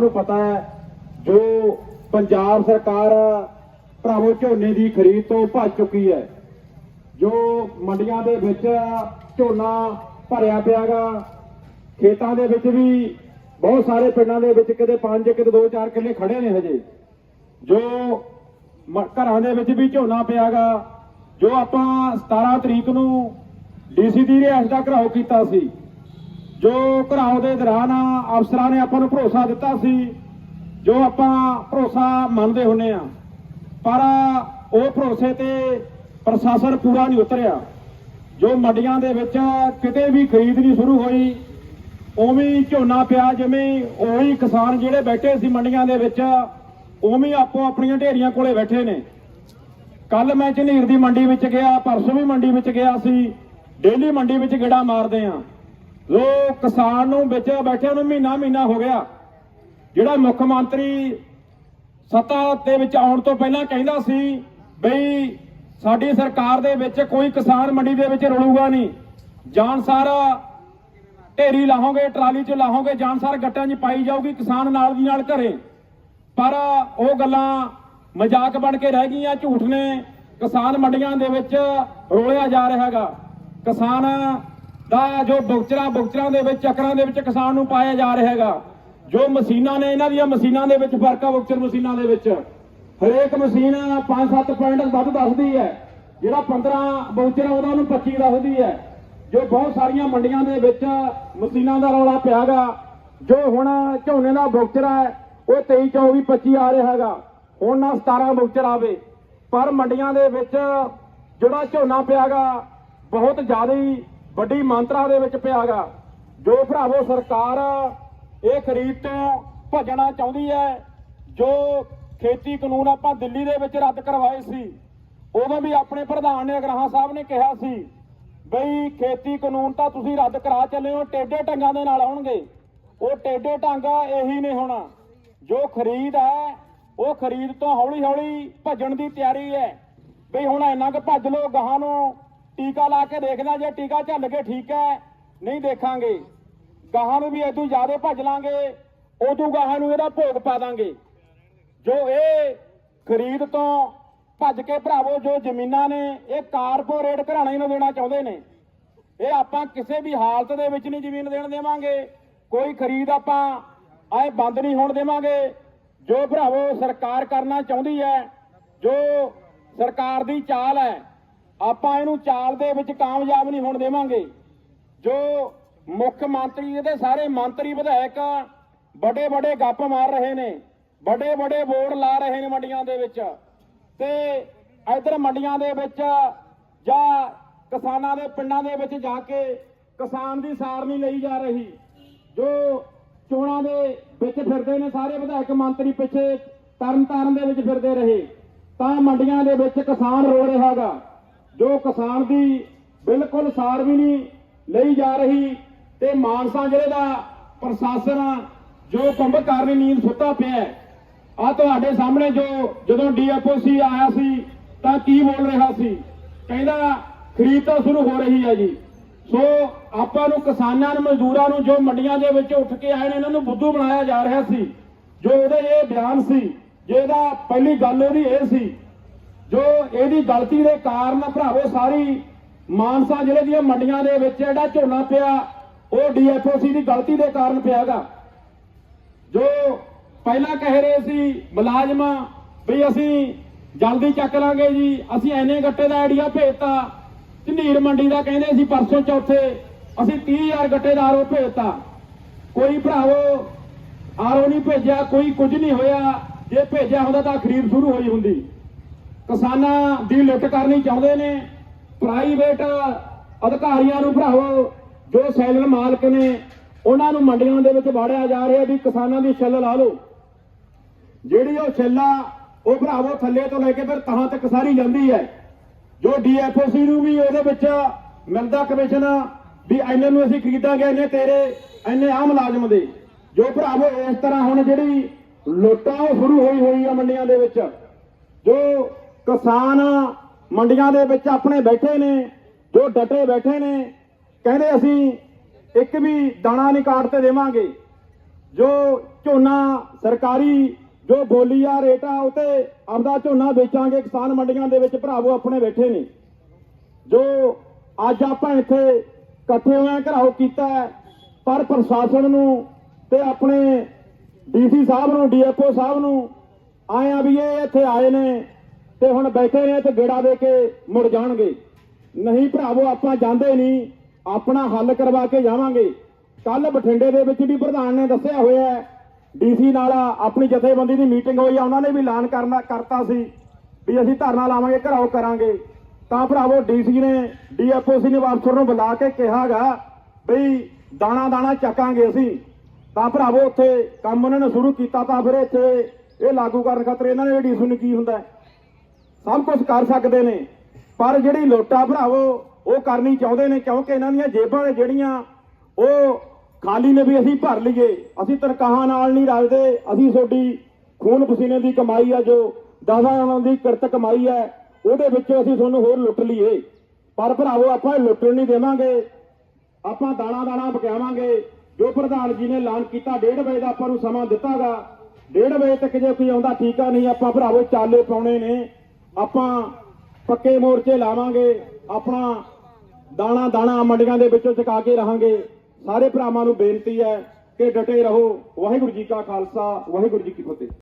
ਨੂੰ ਪਤਾ ਹੈ, ਜੋ ਪੰਜਾਬ ਸਰਕਾਰ ਭਰਾਵੋ ਝੋਨੇ ਦੀ ਖਰੀਦ ਤੋਂ ਭੱਜ ਚੁੱਕੀ ਹੈ, ਜੋ ਮੰਡੀਆਂ ਦੇ ਵਿੱਚ ਝੋਨਾ ਭਰਿਆ ਪਿਆਗਾ, ਖੇਤਾਂ ਦੇ ਵਿੱਚ ਵੀ ਬਹੁਤ ਸਾਰੇ ਪਿੰਡਾਂ ਦੇ ਵਿੱਚ ਕਿਤੇ 5 ਕਿਤੇ 2 4 ਕਿੱਲੇ ਖੜੇ ਨੇ ਹਜੇ, ਜੋ ਘਰਾਂ ਦੇ ਵਿੱਚ ਵੀ ਝੋਨਾ ਪਿਆਗਾ, ਜੋ ਆਪਾਂ 17 ਤਰੀਕ ਨੂੰ ਡੀਸੀ ਦੀ ਰਿਹਾਇਸ਼ ਦਾ ਘਰਾਓ ਕੀਤਾ ਸੀ ਜੋ ਘਰਾਓ ਦੇ ਦੌਰਾਨ ਅਫਸਰਾਂ ਨੇ ਆਪਾਂ ਨੂੰ ਭਰੋਸਾ ਦਿੱਤਾ ਸੀ, ਜੋ ਆਪਾਂ ਭਰੋਸਾ ਮੰਨਦੇ ਹੁੰਨੇ ਆ, ਪਰ ਉਹ ਭਰੋਸੇ ਤੇ ਪ੍ਰਸ਼ਾਸਨ ਪੂਰਾ ਨਹੀਂ ਉਤਰਿਆ। ਜੋ ਮੰਡੀਆਂ ਦੇ ਵਿੱਚ ਕਿਤੇ ਵੀ ਖਰੀਦ ਨਹੀਂ ਸ਼ੁਰੂ ਹੋਈ, ਉਵੇਂ ਝੋਨਾ ਪਿਆ ਜਿਵੇਂ ਉਹੀ ਕਿਸਾਨ ਜਿਹੜੇ ਬੈਠੇ ਸੀ ਮੰਡੀਆਂ ਦੇ ਵਿੱਚ, ਉਵੇਂ ਆਪੋ ਆਪਣੀਆਂ ਢੇਰੀਆਂ ਕੋਲੇ ਬੈਠੇ ਨੇ। ਕੱਲ ਮੈਂ ਝਨੀਰ ਦੀ ਮੰਡੀ ਵਿੱਚ ਗਿਆ, ਪਰਸੋਂ ਵੀ ਮੰਡੀ ਵਿੱਚ ਗਿਆ ਸੀ, ਡੇਲੀ ਮੰਡੀ ਵਿੱਚ ਗੇੜਾ ਮਾਰਦੇ ਆ। ਲੋ ਕਿਸਾਨ ਨੂੰ ਵਿੱਚ ਬੈਠਿਆਂ ਨੂੰ ਮਹੀਨਾ ਮਹੀਨਾ ਹੋ ਗਿਆ। ਜਿਹੜਾ ਮੁੱਖ ਮੰਤਰੀ ਸੱਤਾ ਦੇ ਵਿੱਚ ਆਉਣ ਤੋਂ ਪਹਿਲਾਂ ਕਹਿੰਦਾ ਸੀ ਬਈ ਸਾਡੀ ਸਰਕਾਰ ਦੇ ਵਿੱਚ ਕੋਈ ਕਿਸਾਨ ਮੰਡੀ ਦੇ ਵਿੱਚ ਰੁਲੂਗਾ ਨਹੀਂ। ਜਾਨ ਜਾਨਸਾਰ ਢੇਰੀ ਲਾਹੋਗੇ, ਟਰਾਲੀ 'ਚ ਲਾਹੋਗੇ ਜਾਨਸਾਰ ਗੱਟਾਂ 'ਚ ਪਾਈ ਜਾਊਗੀ ਕਿਸਾਨ ਨਾਲ ਦੀ ਨਾਲ ਘਰੇ। ਪਰ ਉਹ ਗੱਲਾਂ ਮਜ਼ਾਕ ਬਣ ਕੇ ਰਹਿ ਗਈਆਂ, ਝੂਠ ਨੇ। ਕਿਸਾਨ ਮੰਡੀਆਂ ਦੇ ਵਿੱਚ ਰੋਲਿਆ ਜਾ ਰਿਹਾ ਹੈਗਾ। ਕਿਸਾਨ ਦਾ ਜੋ ਬੁਕਚਰਾਂ ਬੁਕਚਰਾਂ ਦੇ ਵਿੱਚ, ਚੱਕਰਾਂ ਦੇ ਵਿੱਚ ਕਿਸਾਨ ਨੂੰ ਪਾਇਆ ਜਾ ਰਿਹਾ ਹੈਗਾ, ਜੋ ਮਸ਼ੀਨਾਂ ਨੇ, ਇਹਨਾਂ ਦੀਆਂ ਮਸ਼ੀਨਾਂ ਦੇ ਵਿੱਚ ਫ਼ਰਕ ਆ ਬੁਕਚਰ ਮਸ਼ੀਨਾਂ ਦੇ ਵਿੱਚ। ਹਰੇਕ ਮਸ਼ੀਨ 5-7 ਪੁਆਇੰਟ ਵੱਧ ਦੱਸਦੀ ਹੈ, ਜਿਹੜਾ 15 ਬੁਕਚਰ ਆ ਉਹਦਾ ਨੂੰ 25 ਦੱਸਦੀ ਹੈ। ਜੋ ਬਹੁਤ ਸਾਰੀਆਂ ਮੰਡੀਆਂ ਦੇ ਵਿੱਚ ਮਸ਼ੀਨਾਂ ਦਾ ਰੌਲਾ ਪਿਆਗਾ, ਜੋ ਹੁਣ ਝੋਨੇ ਦਾ ਬੁਕਚਰ ਹੈ ਉਹ 23 24 25 ਆ ਰਿਹਾ ਹੈਗਾ, ਹੁਣ ਨਾ 17 ਬੁਕਚਰ ਆਵੇ। ਪਰ ਮੰਡੀਆਂ ਦੇ ਵਿੱਚ ਜਿਹੜਾ ਝੋਨਾ ਪਿਆਗਾ, ਬਹੁਤ ਜ਼ਿਆਦਾ ਹੀ ਵੱਡੀ ਮੰਤਰਾ ਦੇ ਵਿੱਚ ਪਿਆਗਾ ਜੋ ਭਰਾਵੋ ਸਰਕਾਰ ਇਹ ਖਰੀਦ ਤੋਂ ਭੱਜਣਾ ਚਾਹੁੰਦੀ ਹੈ, ਜੋ ਖੇਤੀ ਕਾਨੂੰਨ ਆਪਾਂ ਦਿੱਲੀ ਦੇ ਵਿੱਚ ਰੱਦ ਕਰਵਾਏ ਸੀ, ਉਦੋਂ ਵੀ ਆਪਣੇ ਪ੍ਰਧਾਨ ਨੇ, ਅਗਰਾਹਾਂ ਸਾਹਿਬ ਨੇ ਕਿਹਾ ਸੀ ਬਈ ਖੇਤੀ ਕਾਨੂੰਨ ਤਾਂ ਤੁਸੀਂ ਰੱਦ ਕਰਾ ਚੱਲੇ ਹੋ ਟੇਡੇ ਢੰਗਾਂ ਦੇ ਨਾਲ ਆਉਣਗੇ। ਉਹ ਟੇਡੇ ਢੰਗ ਇਹੀ ਨੇ ਹੁਣ। ਜੋ ਖਰੀਦ ਹੈ ਉਹ ਖਰੀਦ ਤੋਂ ਹੌਲੀ ਹੌਲੀ ਭੱਜਣ ਦੀ ਤਿਆਰੀ ਹੈ। ਬਈ ਹੁਣ ਇੰਨਾ ਕੁ ਭੱਜ ਲੋ ਗਾਹਾਂ ਨੂੰ ਟੀਕਾ ਲਾ ਕੇ ਦੇਖਦੇ ਦੇਖਣਾ ਜੇ ਟੀਕਾ ਝੱਲ ਕੇ ਠੀਕ ਹੈ, ਨਹੀਂ ਦੇਖਾਂਗੇ। ਗਾਹਾਂ ਨੂੰ ਵੀ ਇਦੋਂ ਜ਼ਿਆਦਾ ਭੱਜ ਲਾਂਗੇ, ਉਦੋਂ ਗਾਹਾਂ ਨੂੰ ਇਹਦਾ ਭੋਗ ਪਾ ਦਾਂਗੇ। ਜੋ ਇਹ ਖਰੀਦ ਤੋਂ ਭੱਜ ਕੇ ਭਰਾਵੋ, ਜੋ ਜ਼ਮੀਨਾਂ ਨੇ, ਇਹ ਕਾਰਪੋਰੇਟ ਘਰਾਣੇ ਨੂੰ ਦੇਣਾ ਚਾਹੁੰਦੇ ਨੇ। ਇਹ ਆਪਾਂ ਕਿਸੇ ਵੀ ਹਾਲਤ ਦੇ ਵਿੱਚ ਨਹੀਂ ਜ਼ਮੀਨ ਦੇਣ ਦੇਵਾਂਗੇ। ਕੋਈ ਖਰੀਦ ਆਪਾਂ ਐ ਬੰਦ ਨਹੀਂ ਹੋਣ ਦੇਵਾਂਗੇ। ਜੋ ਭਰਾਵੋ, ਸਰਕਾਰ ਕਰਨਾ ਚਾਹੁੰਦੀ ਹੈ, ਜੋ ਸਰਕਾਰ ਦੀ ਚਾਲ ਹੈ ਆਪਾਂ ਇਹਨੂੰ ਚਾਲ ਦੇ ਵਿੱਚ ਕਾਮਯਾਬ ਨਹੀਂ ਹੋਣ ਦੇਵਾਂਗੇ। ਜੋ ਮੁੱਖ ਮੰਤਰੀ, ਇਹਦੇ ਸਾਰੇ ਮੰਤਰੀ ਵਿਧਾਇਕ ਵੱਡੇ ਵੱਡੇ ਗੱਪ ਮਾਰ ਰਹੇ ਨੇ ਵੱਡੇ ਵੱਡੇ ਬੋਰਡ ਲਾ ਰਹੇ ਨੇ ਮੰਡੀਆਂ ਦੇ ਵਿੱਚ। ਤੇ ਇਧਰ ਮੰਡੀਆਂ ਦੇ ਵਿੱਚ ਜਾਂ ਕਿਸਾਨਾਂ ਦੇ ਪਿੰਡਾਂ ਦੇ ਵਿੱਚ ਜਾ ਕੇ ਕਿਸਾਨ ਦੀ ਸਾਰ ਨਹੀਂ ਲਈ ਜਾ ਰਹੀ। ਜੋ ਚੋਣਾਂ ਦੇ ਵਿੱਚ ਫਿਰਦੇ ਨੇ ਸਾਰੇ ਵਿਧਾਇਕ ਮੰਤਰੀ ਪਿੱਛੇ ਤਰਨ ਤਾਰਨ ਦੇ ਵਿੱਚ ਫਿਰਦੇ ਰਹੇ। ਤਾਂ ਮੰਡੀਆਂ ਦੇ ਵਿੱਚ ਕਿਸਾਨ ਰੋ ਰਿਹਾਗਾ ਜੋ ਕਿਸਾਨ ਦੀ ਬਿਲਕੁਲ ਸਾਰ ਵੀ ਨਹੀਂ ਲਈ ਜਾ ਰਹੀ ਤੇ ਮਾਨਸਾ ਜ਼ਿਲ੍ਹੇ ਦਾ ਪ੍ਰਸ਼ਾਸਨ ਜੋ ਕੁੰਭਕਾਰਨੀ ਨੀਂਦ ਸੁੱਤਾ ਪਿਆ ਆ ਤੁਹਾਡੇ ਸਾਹਮਣੇ ਜੋ ਜਦੋਂ ਡੀਐਫਓਸੀ ਆਇਆ ਸੀ ਤਾਂ ਕੀ ਬੋਲ ਰਿਹਾ ਸੀ? ਕਹਿੰਦਾ ਖਰੀਦ ਤਾਂ ਸ਼ੁਰੂ ਹੋ ਰਹੀ ਹੈ ਜੀ। ਸੋ ਆਪਾਂ ਨੂੰ ਕਿਸਾਨਾਂ ਨੂੰ, ਮਜ਼ਦੂਰਾਂ ਨੂੰ ਜੋ ਮੰਡੀਆਂ ਦੇ ਵਿੱਚ ਉੱਠ ਕੇ ਆਏ ਨੇ, ਇਹਨਾਂ ਨੂੰ ਬੁੱਧੂ ਬਣਾਇਆ ਜਾ ਰਿਹਾ ਸੀ। ਜੋ ਉਹਦੇ ਇਹ ਬਿਆਨ ਸੀ, ਜਿਹਦਾ ਪਹਿਲੀ ਗੱਲ ਉਹਦੀ ਇਹ ਸੀ ਜੋ ਇਹਦੀ ਗਲਤੀ ਦੇ ਕਾਰਨ ਭਰਾਵੋ ਸਾਰੀ ਮਾਨਸਾ ਜ਼ਿਲ੍ਹੇ ਦੀਆਂ ਮੰਡੀਆਂ ਦੇ ਵਿੱਚ ਜਿਹੜਾ ਝੋਨਾ ਪਿਆ, ਉਹ ਡੀਐਫਓਸੀ ਦੀ ਗਲਤੀ ਦੇ ਕਾਰਨ ਪਿਆਗਾ। ਜੋ ਪਹਿਲਾਂ ਕਹਿ ਰਹੇ ਸੀ ਮੁਲਾਜ਼ਮਾਂ ਵੀ ਅਸੀਂ ਜਲਦੀ ਚੱਕ ਲਾਂਗੇ ਜੀ, ਅਸੀਂ ਐਨੇ ਗੱਟੇ ਦਾ ਆਈਡੀਆ ਭੇਜਤਾ ਝਨੀਰ ਮੰਡੀ ਦਾ ਕਹਿੰਦੇ ਸੀ ਪਰਸੋਂ ਚੌਥੇ, ਅਸੀਂ 30000 ਗੱਟੇ ਦਾ ਆਰੋ ਭੇਜਤਾ। ਕੋਈ ਭਰਾਵੋ ਆਰੋ ਨਹੀਂ ਭੇਜਿਆ, ਕੋਈ ਕੁਝ ਨਹੀਂ ਹੋਇਆ, ਜੇ ਭੇਜਿਆ ਹੁੰਦਾ ਤਾਂ ਖਰੀਦ ਸ਼ੁਰੂ ਹੋਈ ਹੁੰਦੀ। ਕਿਸਾਨਾਂ ਦੀ ਲੁੱਟ ਕਰਨੀ ਚਾਹੁੰਦੇ ਨੇ। ਪ੍ਰਾਈਵੇਟ ਅਧਿਕਾਰੀਆਂ ਨੂੰ ਭਰਾਵੋ, ਜੋ ਸੈਲਰ ਮਾਲਕ ਨੇ, ਉਹਨਾਂ ਨੂੰ ਮੰਡੀਆਂ ਦੇ ਵਿੱਚ ਵਾੜਿਆ ਜਾ ਰਿਹਾ ਵੀ ਕਿਸਾਨਾਂ ਦੀ ਛੱਲ ਲਾ ਲਓ। ਜਿਹੜੀ ਉਹ ਛੱਲਾ ਉਹ ਭਰਾਵੋ ਥੱਲੇ ਤੋਂ ਲੈ ਕੇ ਫਿਰ ਤਹਾਂ ਤੱਕ ਸਾਰੀ ਜਾਂਦੀ ਹੈ। ਜੋ ਡੀਐਫਓਸੀ ਨੂੰ ਵੀ ਉਹਦੇ ਵਿੱਚ ਮਿਲਦਾ ਕਮਿਸ਼ਨ ਵੀ ਇੰਨੇ ਨੂੰ ਅਸੀਂ ਖਰੀਦਾਂਗੇ, ਇੰਨੇ ਤੇਰੇ, ਇੰਨੇ ਆ ਮੁਲਾਜ਼ਮ ਦੇ। ਜੋ ਭਰਾਵੋ ਇਸ ਤਰ੍ਹਾਂ ਹੁਣ ਜਿਹੜੀ ਲੁੱਟਾਂ ਉਹ ਸ਼ੁਰੂ ਹੋਈ ਹੋਈ ਆ ਮੰਡੀਆਂ ਦੇ ਵਿੱਚ। ਜੋ ਕਿਸਾਨ ਮੰਡੀਆਂ ਦੇ ਵਿੱਚ ਆਪਣੇ ਬੈਠੇ ਨੇ, ਜੋ ਡਟੇ ਬੈਠੇ ਨੇ, ਕਹਿੰਦੇ ਅਸੀਂ ਇੱਕ ਵੀ ਦਾਣਾ ਨਹੀਂ ਕਾਟ ਤੇ ਦੇਵਾਂਗੇ। ਜੋ ਝੋਨਾ ਸਰਕਾਰੀ, ਜੋ ਬੋਲੀ ਆ, ਰੇਟ ਆ ਉਤੇ ਆਪਦਾ ਝੋਨਾ ਵੇਚਾਂਗੇ, ਕਿਸਾਨ ਮੰਡੀਆਂ ਦੇ ਵਿੱਚ ਭਰਾਵੋ ਆਪਣੇ ਬੈਠੇ ਨੇ। ਜੋ ਅੱਜ ਆਪਾਂ ਇੱਥੇ ਇਕੱਠੇ ਹੋਏ ਘਰਾਓ ਕੀਤਾ ਪਰ ਪ੍ਰਸ਼ਾਸਨ ਨੂੰ ਤੇ ਆਪਣੇ ਡੀਸੀ ਸਾਹਿਬ ਨੂੰ, ਡੀਐਫਓ ਸਾਹਿਬ ਨੂੰ ਆਏ ਆ ਵੀ ਇਹ ਇੱਥੇ ਆਏ ਨੇ। ਤੇ ਹੁਣ ਬੈਠੇ ਨੇ ਤੇ ਗੇੜਾ ਦੇ ਕੇ ਮੁੜ ਜਾਣਗੇ। ਨਹੀਂ ਭਰਾਵੋ, ਆਪਾਂ ਜਾਂਦੇ ਨਹੀਂ। ਆਪਣਾ ਹੱਲ ਕਰਵਾ ਕੇ ਜਾਵਾਂਗੇ। ਕੱਲ ਬਠਿੰਡੇ ਦੇ ਵਿੱਚ ਵੀ ਪ੍ਰਧਾਨ ਨੇ ਦੱਸਿਆ ਹੋਇਆ ਹੈ, ਡੀਸੀ ਨਾਲ ਆਪਣੀ ਜਥੇਬੰਦੀ ਦੀ ਮੀਟਿੰਗ ਹੋਈ ਆ, ਉਹਨਾਂ ਨੇ ਵੀ ਐਲਾਨ ਕਰਨਾ, ਕਰਤਾ ਸੀ ਵੀ ਅਸੀਂ ਧਰਨਾ ਲਾਵਾਂਗੇ, ਘਰਾਓ ਕਰਾਂਗੇ। ਤਾਂ ਭਰਾਵੋ, ਡੀਸੀ ਨੇ ਡੀਐਫਓ ਸੀ ਨੇ ਅਫਸਰ ਨੂੰ ਬੁਲਾ ਕੇ ਕਿਹਾਗਾ ਬਈ ਦਾਣਾ ਦਾਣਾ ਚੱਕਾਂਗੇ ਅਸੀਂ। ਤਾਂ ਭਰਾਵੋ, ਉੱਥੇ ਕੰਮ ਉਹਨਾਂ ਨੇ ਸ਼ੁਰੂ ਕੀਤਾ, ਤਾਂ ਫਿਰ ਇੱਥੇ ਇਹ ਲਾਗੂ ਕਰਨ ਖਾਤਰ ਇਹਨਾਂ ਨੇ ਡੀਸੀ ਨੂੰ ਕੀ ਹੁੰਦਾ ਸਭ ਕੁਝ ਕਰ ਸਕਦੇ ਨੇ। ਪਰ ਜਿਹੜੀ ਲੋਟਾ ਭਰਾਵੋ, ਉਹ ਕਰਨੀ ਚਾਹੁੰਦੇ ਨੇ ਕਿਉਂਕਿ ਇਹਨਾਂ ਦੀਆਂ ਜੇਬਾਂ ਨੇ ਜਿਹੜੀਆਂ, ਉਹ ਖਾਲੀ ਨੇ ਵੀ ਅਸੀਂ ਭਰ ਲਈਏ। ਅਸੀਂ ਤਨਖਾਹਾਂ ਨਾਲ ਨਹੀਂ ਰਲਦੇ। ਅਸੀਂ ਤੁਹਾਡੀ ਖੂਨ ਪਸੀਨੇ ਦੀ ਕਮਾਈ ਆ, ਜੋ ਦਸਾਂ ਦੀ ਕਿਰਤ ਕਮਾਈ ਹੈ ਉਹਦੇ ਵਿੱਚੋਂ ਅਸੀਂ ਤੁਹਾਨੂੰ ਹੋਰ ਲੁੱਟ ਲਈਏ। ਪਰ ਭਰਾਵੋ, ਆਪਾਂ ਲੁੱਟਣ ਨਹੀਂ ਦੇਵਾਂਗੇ। ਆਪਾਂ ਦਾਣਾ ਦਾਣਾ ਬਕਾਵਾਂਗੇ ਜੋ ਪ੍ਰਧਾਨ ਜੀ ਨੇ ਐਲਾਨ ਕੀਤਾ 1:30 ਵਜੇ ਦਾ ਆਪਾਂ ਨੂੰ ਸਮਾਂ ਦਿੱਤਾਗਾ। 1:30 ਵਜੇ ਤੱਕ ਜੇ ਕੋਈ ਆਉਂਦਾ, ਠੀਕ ਆ, ਨਹੀਂ ਆਪਾਂ ਭਰਾਵੋ, ਚਾਲੇ ਪਾਉਣੇ ਨੇ। ਆਪਾਂ ਪੱਕੇ ਮੋਰਚੇ ਲਾਵਾਂਗੇ, ਆਪਣਾ ਦਾਣਾ ਦਾਣਾ ਮੰਡੀਆਂ ਦੇ ਵਿੱਚੋਂ ਚਕਾ ਕੇ ਰਹਾਂਗੇ। ਸਾਰੇ ਭਰਾਵਾਂ ਨੂੰ ਬੇਨਤੀ ਹੈ ਕਿ ਡਟੇ ਰਹੋ। ਵਾਹਿਗੁਰੂ ਜੀ ਕਾ ਖਾਲਸਾ, ਵਾਹਿਗੁਰੂ ਜੀ ਕੀ ਫਤਿਹ।